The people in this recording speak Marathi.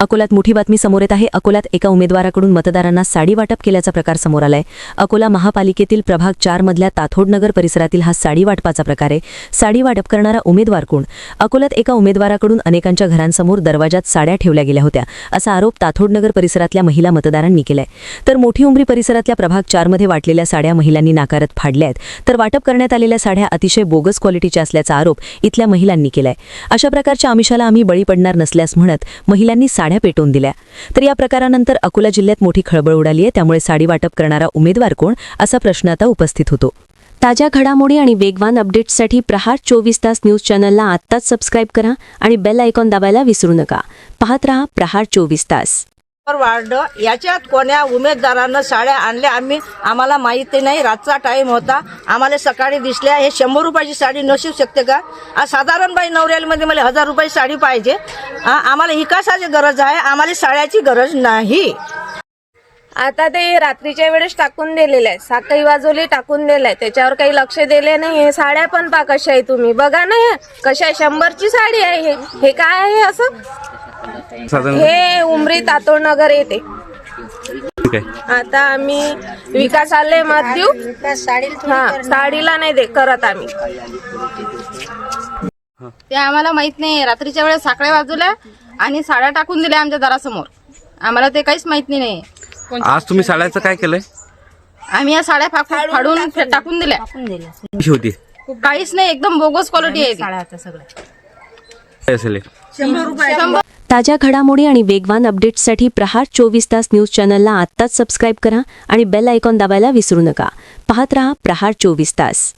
अकोल्यात मोठी बातमी समोर येत आहे. अकोल्यात एका उमेदवाराकडून मतदारांना साडी वाटप केल्याचा प्रकार समोर आलाय. अकोला महापालिकेतील प्रभाग चारमधल्या ताथोडनगर परिसरातील हा साडी वाटपाचा प्रकार आहे. साडी वाटप करणारा उमेदवार कोण? अकोल्यात एका उमेदवाराकडून अनेकांच्या घरांसमोर दरवाजात साड्या ठेवल्या गेल्या होत्या असा आरोप ताथोडनगर परिसरातल्या महिला मतदारांनी केलाय. तर मोठी उमरी परिसरातल्या प्रभाग चारमध्ये वाटलेल्या साड्या महिलांनी नाकारत फाडल्या आहेत तर वाटप करण्यात आलेल्या साड्या अतिशय बोगस क्वालिटीच्या असल्याचा आरोप इथल्या महिलांनी केलाय. अशा प्रकारच्या आमिषाला आम्ही बळी पडणार नसल्यास म्हणत महिलांनी साड्या पेटवून दिल्या. तर या प्रकारानंतर अकोला जिल्ह्यात मोठी खळबळ उडाली आहे. त्यामुळे साडी वाटप करणारा उमेदवार कोण? असा प्रश्न आता उपस्थित होतो. ताज्या घडामोडी आणि वेगवान अपडेट्ससाठी प्रहार चोवीस तास न्यूज चॅनलला आत्ताच सबस्क्राईब करा आणि बेल आयकॉन दाबायला विसरू नका. पाहत रहा प्रहार चोवीस तास. वार्ड याच्यात कोण्या उमेदवारानं साड्या आणल्या आम्ही आम्हाला माहिती नाही. रातचा टाईम होता. आम्हाला सकाळी दिसल्या हे शंभर रुपयाची साडी नसू शकते का? साधारण बाई नवऱ्यालमध्ये मला हजार रुपयाची साडी पाहिजे. आम्हाला विकासाची गरज आहे. आम्हाला साड्याची गरज नाही. आता ते रात्रीच्या वेळेस टाकून दिलेलं आहे साखळी वाजवली टाकून दिलंय त्याच्यावर काही लक्ष दिले नाही. साड्या पण पा कशा आहे तुम्ही? बघा ना कशा आहे? शंभरची साडी आहे हे. हे काय आहे असं? साधारण हे उमरी तातोड नगर येते. ठीक आहे. आता आम्ही विकास आले मत देऊ हा साडीला नाही दे करत आम्ही. ते आम्हाला माहीत नाही रात्रीच्या वेळेस साखळ्या बाजूला आणि साड्या टाकून दिल्या आमच्या दारासमोर. आम्हाला ते काहीच माहीत नाही. आज तुम्ही साड्याचं काय केलंय? आम्ही या साड्या फाक- फाडून फे- टाकून दिल्या. कशी होती? काहीच नाही एकदम बोगस क्वालिटी आहे ती. काय असेल हे? शंभर ताज्या घडामोडी आणि वेगवान अपडेट्ससाठी प्रहार चोवीस तास न्यूज चॅनलला आत्ताच सबस्क्राईब करा आणि बेल आयकॉन दाबायला विसरू नका. पाहत रहा प्रहार चोवीस तास.